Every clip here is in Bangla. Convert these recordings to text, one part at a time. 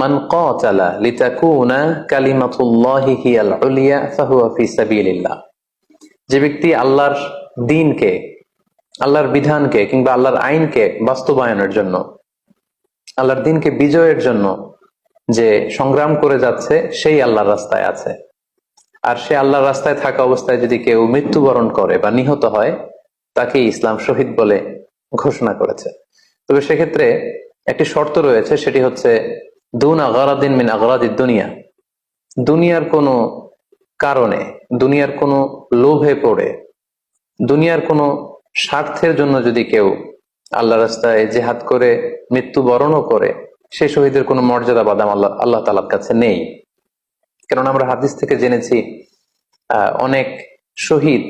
মান কাতালা লিতাকুনা কালিমাতুল্লাহি হিয়াল উলিয়া ফাহুয়া ফি সাবিলিল্লাহ। যে ব্যক্তি আল্লাহর দিনকে, আল্লাহর বিধানকে কিংবা আল্লাহর আইনকে বাস্তবায়নের জন্য, আল্লাহর দিনকে বিজয়ের জন্য যে সংগ্রাম করে যাচ্ছে, সেই আল্লাহর রাস্তায় আছে। আর সে আল্লাহর রাস্তায় থাকা অবস্থায় যদি কেউ মৃত্যুবরণ করে বা নিহত হয় তাকে ইসলাম শহীদ বলে ঘোষণা করেছে। তবে সেক্ষেত্রে একটি শর্ত রয়েছে, সেটি হচ্ছে দুন আগারাদিন মিন আগারাদিদ দুনিয়া। দুনিয়ার কোনো কারণে, দুনিয়ার কোনো লোভে পড়ে, দুনিয়ার কোনো স্বার্থের জন্য যদি কেউ আল্লাহ রাস্তায় জেহাদ করে, মৃত্যুবরণও করে, সে শহীদের কোনো মর্যাদা, বাদাম আল্লাহ আল্লাহ তালার কাছে নেই। কেননা আমরা হাদিস থেকে জেনেছি অনেক শহীদ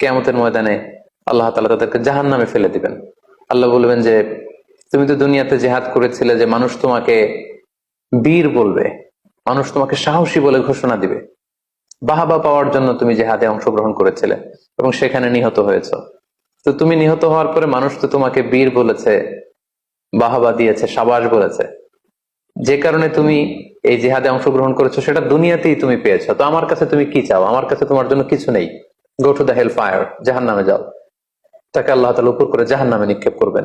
কেয়ামতের ময়দানে আল্লাহ তালা তাদেরকে জাহান নামে ফেলে দিবেন। আল্লাহ বলবেন যে তুমি তো দুনিয়াতে জেহাদ করেছিলে যে মানুষ তোমাকে বীর বলবে, মানুষ তোমাকে সাহসী বলে ঘোষণা দিবে। বাহাবা পাওয়ার জন্য তুমি জেহাদে অংশগ্রহণ করেছিলে এবং সেখানে নিহত হয়েছ। তো তুমি নিহত হওয়ার পরে মানুষ তো তোমাকে বীর বলেছে, বাহাবা দিয়েছে, সাবাস বলেছে। যে কারণে তুমি এই জেহাদে অংশগ্রহণ করেছ, সেটা দুনিয়াতেই তুমি পেয়েছ। তো আমার কাছে তুমি কি চাও? আমার কাছে তোমার জন্য কিছু নেই। Go to the hell fire জাহান নামে যাও। তাকে আল্লাহ তালা উপর করে জাহান নামে নিক্ষেপ করবেন।